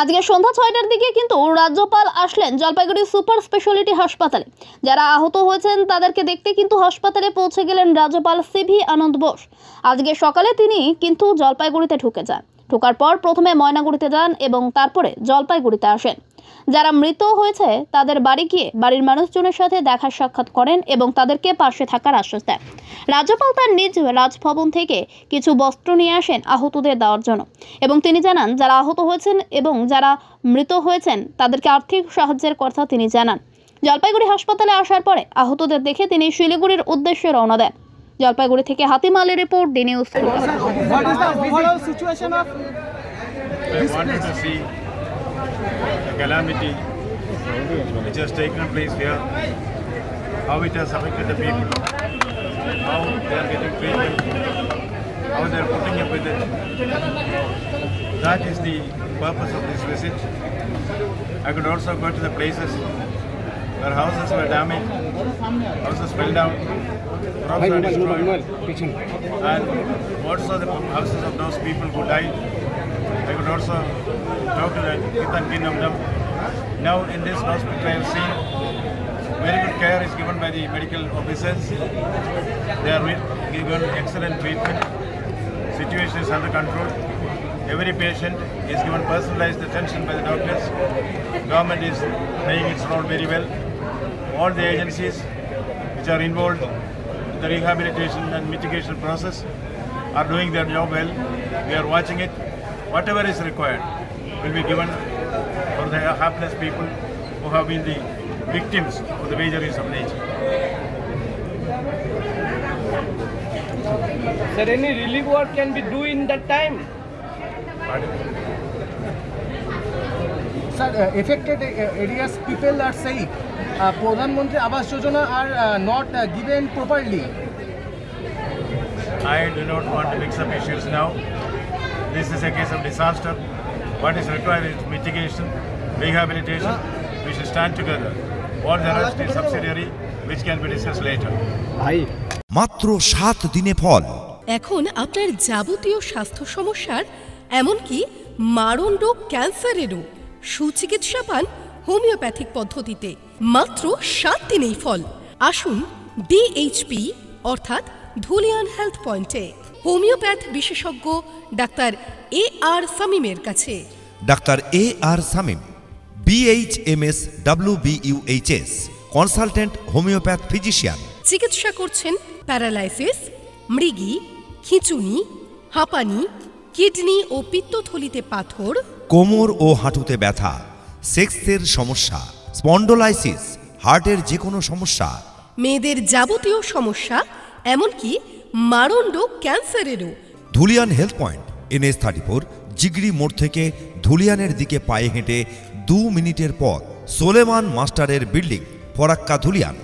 আজকে সন্ধ্যা ছয়টার দিকে কিন্তু রাজ্যপাল আসলেন জলপাইগুড়ি সুপার স্পেশালিটি হাসপাতালে। যারা আহত হয়েছেন তাদেরকে দেখতে কিন্তু হাসপাতালে পৌঁছে গেলেন রাজ্যপাল সিভি আনন্দ বোস। আজকে সকালে তিনি কিন্তু জলপাইগুড়িতে ঢুকে যান। ঢোকার পর প্রথমে ময়নাগুড়িতে যান এবং তারপরে জলপাইগুড়িতে আসেন। যারা মৃত হয়েছে, তাদের বাড়ি গিয়ে বাড়ির মানুষজনের সাথে দেখা সাক্ষাৎ করেন এবং তাদেরকে পাশে থাকার আশ্বাস দেন। রাজ্যপাল তার নিজ রাজভবন থেকে কিছু বস্ত্র নিয়ে আসেন আহতদের দেওয়ার জন্য এবং তিনি জানান, যারা আহত হয়েছেন এবং যারা মৃত হয়েছেন, তাদেরকে আর্থিক সাহায্যের কথা তিনি জানান। জলপাইগুড়ি হাসপাতালে আসার পরে আহতদের দেখে তিনি শিলিগুড়ির উদ্দেশ্যে রওনা দেন। জলপাইগুড়ি থেকে হাতিমালের report D news. What is the overall situation of I wanted to see the calamity. Which has taken place here, how it has affected the people, how they are getting treatment, how they are putting up with it. That is the purpose of this visit. I could also go to the places where houses were damaged, houses fell down, crops were destroyed, and also the houses of those people who died. I could also talk to the kin of them. Now in this hospital I have seen very good care is given by the medical officers. They are given excellent treatment. Situation is under control. Every patient is given personalized attention by the doctors. Government is playing its role very well. All the agencies which are involved in the rehabilitation and mitigation process are doing their job well. We are watching it. Whatever is required will be given for the hapless people who have been the victims of the vagaries of nature. Sir, any relief work can be done in that time? Pardon? Sir, uh, affected areas people are saying Pradhanmantri Awas Yojana are not given properly I do not want to mix up issues now this is a case of disaster what is required is mitigation rehabilitation we should stand together what there are to subsidiary which can be discuss later ভাই। মাত্র 7 দিনে ফল। এখন আপনার যাবতীয় স্বাস্থ্য সমস্যার এমনকি মারণ রোগ ক্যান্সারেরও সুচিকিৎসা পান হোমিওপ্যাথিক পদ্ধতিতে। মাত্র সাত দিনেই ফল। আসুন ডিএইচপি অর্থাৎ ধুলিয়ান হেলথ পয়েন্টে। হোমিওপ্যাথ বিশেষজ্ঞ ডাক্তার এ আর সামিমের কাছে। Doctor A R Samim BHMS W BUHS consultant homeopath physician. চিকিৎসা করছেন প্যারালাইসিস মৃগী খিঁচুনি হাঁপানি কিডনি ও পিত্তথলিতে পাথর। কোমর ও হাঁটুতে ব্যথা সেক্সের সমস্যা। স্পন্ডোলাইসিস হার্টের যে কোনো সমস্যা। মেয়েদের যাবতীয় সমস্যা এমনকি মারণ্ড ক্যান্সারেরও। Dhulian health point NS thirty four Jigri মোড় থেকে ধুলিয়ানের দিকে পায়ে হেঁটে দু মিনিটের পর সোলেমান মাস্টারের বিল্ডিং ফরাক্কা ধুলিয়ান।